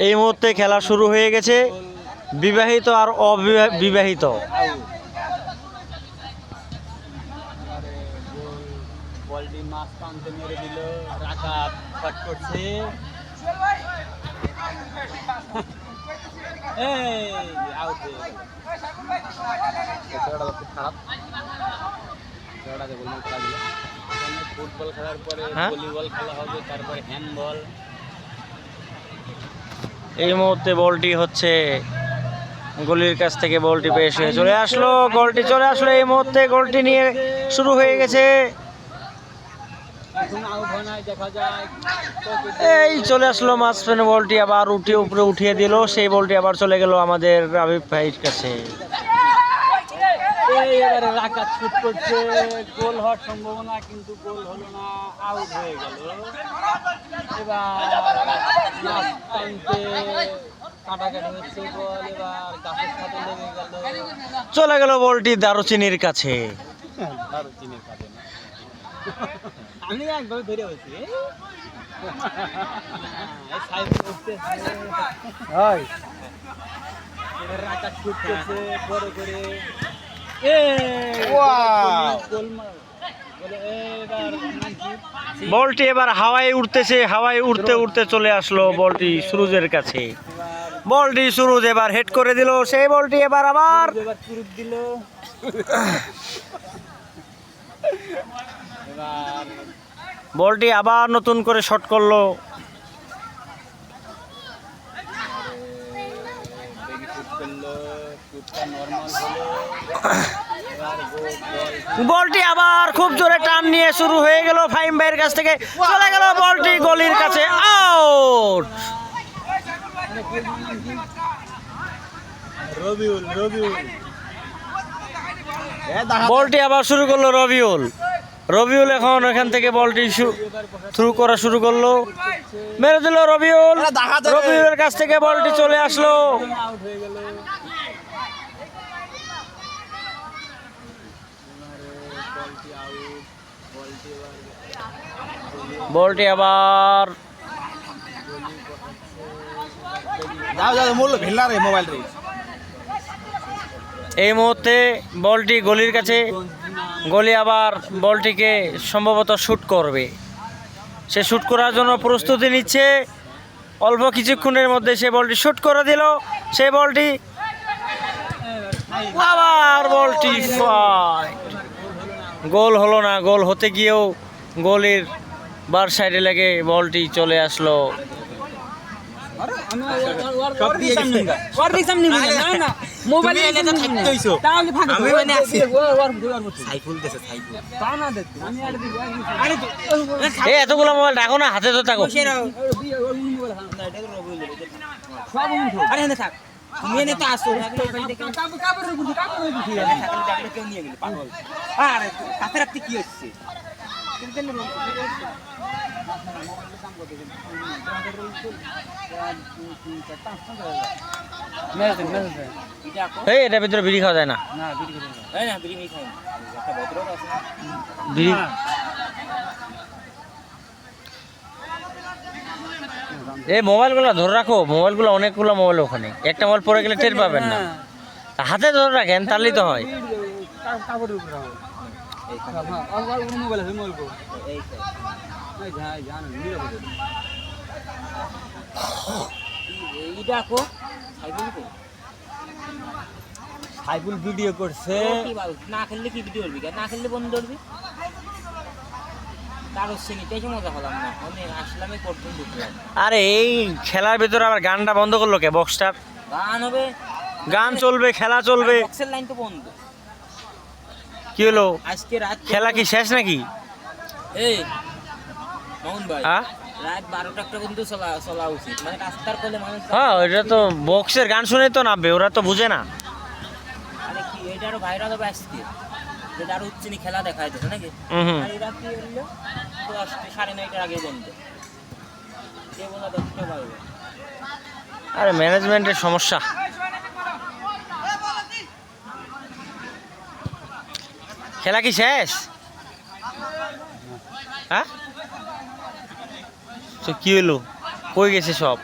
এই মুহূর্তে খেলা শুরু হয়ে গেছে। বিবাহিত আর অবিবাহিত বলটি মাছ মেরে দিল। রাকাত শট করছে। এই মুহূর্তে বলটি হচ্ছে গলির কাছ থেকে বলটি পেশ হয়ে চলে আসলো, গোলটি চলে আসলো, এই মুহূর্তে গোলটি নিয়ে শুরু হয়ে গেছে এখন আউট হয় নাই দেখা যায় এই চলে আসলো মাঝখানে বলটি আবার উঠে উপরে উঠিয়ে দিল সেই বলটি আবার চলে গেল আমাদের রাবিব ভাইয়ের কাছে। এই এবারে রাকাত শুট করছে গোল হওয়ার সম্ভাবনা কিন্তু গোল হলো না আউট হয়ে গেল। এবার চলে গেল বলটি দারুচিনির কাছে। দারুচিনির কাছে। আমি ধরে বড় করে। নাকি বলটি এবার হাওয়ায় উঠতেছে হাওয়ায় উঠতে উঠতে চলে আসলো বলটি সুরুজের কাছে। বলটি সুরুজ এবার হেড করে দিল সেই বলটি এবার আবার দিল। বলটি আবার নতুন করে শট করল। বলটি আবার খুব জোরে টান নিয়ে শুরু হয়ে গেল ফাইম ভাইয়ের কাছ থেকে। চলে গেল বলটি গলির কাছে আউট! বলটি আবার শুরু করল রবিউল। রবিউল এখন এখান থেকে বলটি থ্রু করা শুরু করল। মেরে দিল রবিউল। রবিউলের কাছ থেকে বলটি চলে আসলো। বলটি আবার এই মুহূর্তে বলটি গলির কাছে গলি আবার বলটিকে সম্ভবত শ্যুট করবে। সে শ্যুট করার জন্য প্রস্তুতি নিচ্ছে। অল্প কিছুক্ষণের মধ্যে সে বলটি শ্যুট করে দিল। সেই বলটি আবার বলটি গোল হলো না, গোল হতে গিয়েও গোলের বার সাইডে লেগে বলটি চলে আসলো। এতগুলো মোবাইল রাখো না হাতে তো থাকো আরে থাক তুমি এনে তো আসো কেউ নিয়ে গেলে পাগল আরে রাখতে কি হচ্ছে এই এটার ভিতরে বিড়ি খাওয়া যায় না। এই না বিড়ি খাই একটা ভদ্রক আছে বিড়ি এই মোবাইলগুলো ধরে রাখো। মোবাইলগুলো অনেকগুলো মোবাইল ওখানে। একটা মোবাইল পড়ে গেলে টের পাবেন না। হাতে ধরে রাখেন তাহলেই তো হয়। কাপড়ের উপরে হবে। এই হ্যাঁ আর আর মোবাইল আছে মোবাইল সাইফুল ভিডিও করছে। কি না খেললে কি ভিডিও করবি? না খেললে বন্ধ করবি? আরে এই খেলার ভিতরে আবার গানটা বন্ধ করল কে বক্সটার? গান হবে। গান চলবে খেলা চলবে। বক্সের লাইন তো বন্ধ। কি হলো? আজকে রাত খেলা কি শেষ নাকি? এই হ্যাঁ? রাত বারোটা একটা পর্যন্ত চলা চলা উচিত। মানে হ্যাঁ ওইটা তো বক্সের গান শুনে তো নামবে ওরা তো বুঝে না। ভাইরাল হবে আজকে। যেটা আরও উচ্চিনি খেলা যাচ্ছে নাকি? হুম হুম। আর এই কি হলো দশটা সাড়ে নয়টার আগে বন্ধ। কে বলা দশটা বাজবে। আরে ম্যানেজমেন্টের সমস্যা। খেলা কি শেষ? হ্যাঁ? তো কি হলো কই গেছে সব?